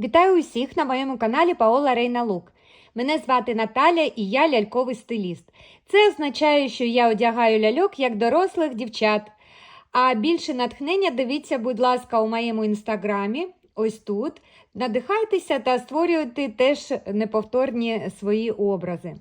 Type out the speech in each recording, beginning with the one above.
Вітаю усіх на моєму каналі Паола Рейна Лук. Мене звати Наталя і я ляльковий стиліст. Це означає, що я одягаю ляльок як дорослих дівчат. А більше натхнення дивіться, будь ласка, у моєму інстаграмі, ось тут. Надихайтеся та створюйте теж неповторні свої образи.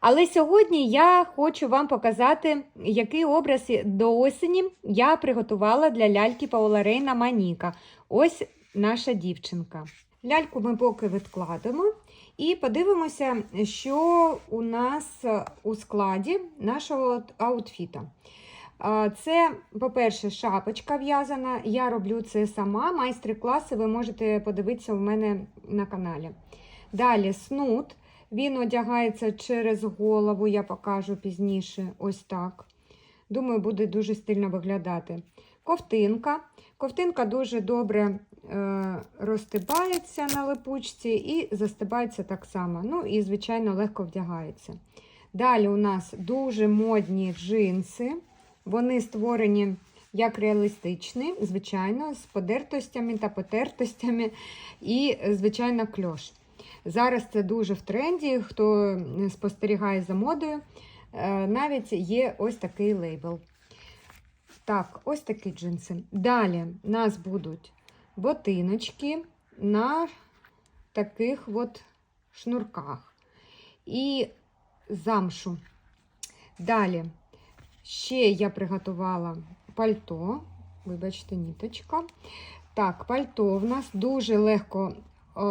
Але сьогодні я хочу вам показати, який образ до осені я приготувала для ляльки Паула Рейна Маніка. Ось наша дівчинка. Ляльку ми поки відкладемо і подивимося, що у нас у складі нашого аутфіта. Це, по-перше, шапочка в'язана. Я роблю це сама. Майстер-класи ви можете подивитися у мене на каналі. Далі снуд. Він одягається через голову, я покажу пізніше. Ось так. Думаю, буде дуже стильно виглядати. Ковтинка. Ковтинка дуже добре е, розстибається на липучці і застибається так само. Ну і, звичайно, легко вдягається. Далі у нас дуже модні джинси. Вони створені як реалістичні, звичайно, з подертостями та потертостями, і, звичайно, кльош. Зараз це дуже в тренді, хто спостерігає за модою, навіть є ось такий лейбл. Так, ось такі джинси. Далі у нас будуть ботиночки на таких от шнурках і замшу. Далі ще я приготувала пальто. Вибачте, ніточка. Так, пальто в нас дуже легко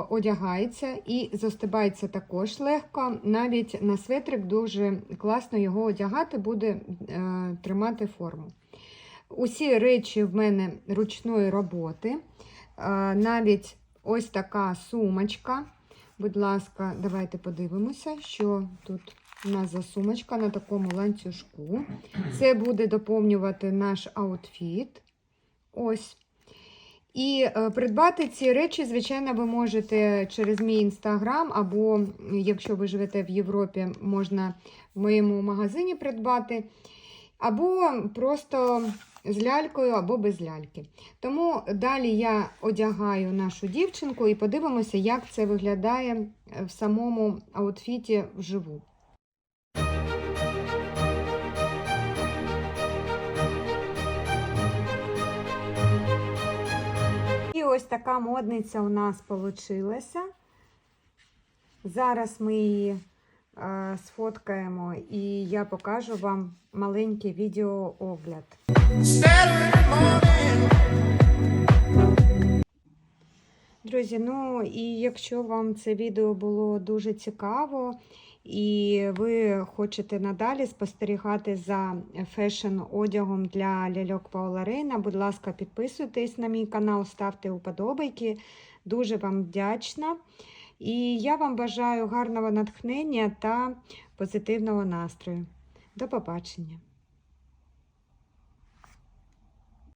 одягається і застибається також легко. Навіть на светрик дуже класно його одягати, буде е, тримати форму. Усі речі в мене ручної роботи. Е, навіть ось така сумочка. Будь ласка, давайте подивимося, що тут у нас за сумочка на такому ланцюжку. Це буде доповнювати наш аутфіт. Ось. І е, придбати ці речі, звичайно, ви можете через мій інстаграм, або, якщо ви живете в Європі, можна в моєму магазині придбати, або просто з лялькою, або без ляльки. Тому далі я одягаю нашу дівчинку і подивимося, як це виглядає в самому аутфіті вживу. Ось така модниця у нас вийшла. Зараз ми її е, сфоткаємо і я покажу вам маленький відеоогляд. Друзі, ну і якщо вам це відео було дуже цікаво, і ви хочете надалі спостерігати за фешн-одягом для ляльок Паула Рейна, будь ласка, підписуйтесь на мій канал, ставте уподобайки. Дуже вам вдячна. І я вам бажаю гарного натхнення та позитивного настрою. До побачення!